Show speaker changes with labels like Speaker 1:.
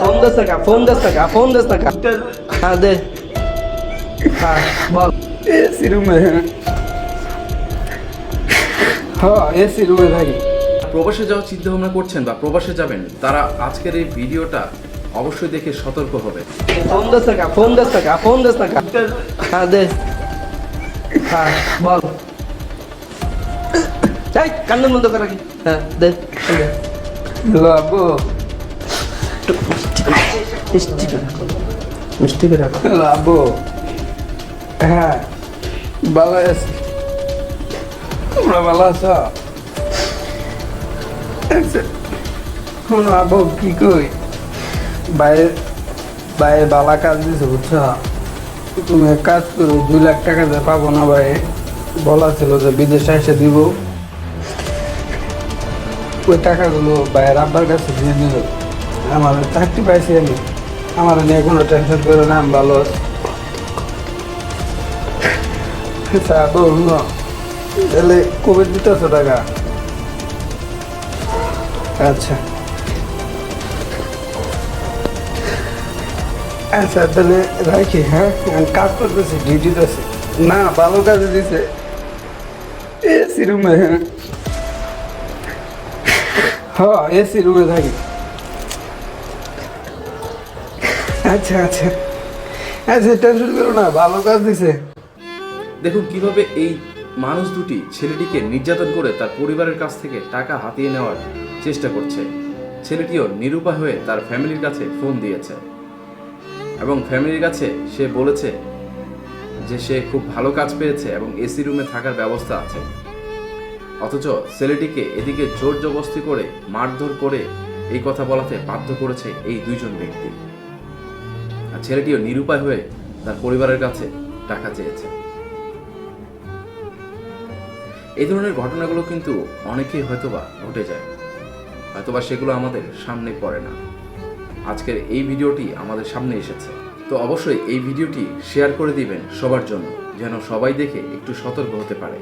Speaker 1: Phone দশ টাকা phone দশ টাকা ফোন দশ টাকা। হ্যাঁ দে। হ্যাঁ বল।
Speaker 2: এসি রুমে হ্যাঁ এসি রুমে থাকি।
Speaker 3: প্রবাসে যাওয়ার চিন্তা ভাবনা করছেন বা প্রবাসে যাবেন তারা আজকের এই ভিডিওটা অবশ্যই দেখে সতর্ক হবে।
Speaker 1: ফোন দশ টাকা ফোন দশ টাকা ফোন দশ টাকা। হ্যাঁ দে। হ্যাঁ বল। এই কান্না বন্ধ করা কি হ্যাঁ দে। দে।
Speaker 2: হ্যাঁ আচ্ছা বাইরে বাইরে বালা কাজ তুমি এক কাজ করো, দুই লাখ টাকা দিয়ে পাবো না ভাই, বলা ছিল যে বিদেশে এসে দিব। ওই টাকাগুলো বাইরের আব্বার কাছে দিয়ে দিল। আমার চাকরি পাইছি আমি। আমার নিয়ে কোনো টেনশন করে না আমি ভালো আছি আচ্ছা তাহলে কবে দিতেছো টাকা? আচ্ছা। আচ্ছা তাহলে রাখি হ্যাঁ? কাজ করতেছি ডিউটিতে আছি। না, ভালো কাজে দিছে। এসি রুমে হ্যাঁ। এসি রুমে থাকি। আচ্ছা আচ্ছা। আচ্ছা টেনশন করো না, ভালো কাজ দিছে।
Speaker 3: দেখুন, কীভাবে এই মানুষ দুটি ছেলেটিকে নির্যাতন করে তার পরিবারের কাছ থেকে টাকা হাতিয়ে নেওয়ার চেষ্টা করছে। ছেলেটিও নিরুপায় হয়ে তার ফ্যামিলির কাছে ফোন দিয়েছে। এবং ফ্যামিলির কাছে সে বলেছে যে সে খুব ভালো কাজ পেয়েছে এবং এসি রুমে থাকার ব্যবস্থা আছে। অথচ ছেলেটিকে এদিকে জোর জবস্তি করে, মারধর করে এই কথা বলাতে বাধ্য করেছে এই দুইজন ব্যক্তি। আর ছেলেটিও নিরুপায় হয়ে তার পরিবারের কাছে টাকা চেয়েছে। এই ধরনের ঘটনাগুলো কিন্তু অনেকেই হয়তোবা ঘটে যায়। হয়তোবা সেগুলো আমাদের সামনে পড়ে না। আজকের এই ভিডিওটি আমাদের সামনে এসেছে। তো অবশ্যই এই ভিডিওটি শেয়ার করে দিবেন সবার জন্য, যেন সবাই দেখে একটু সতর্ক হতে পারে।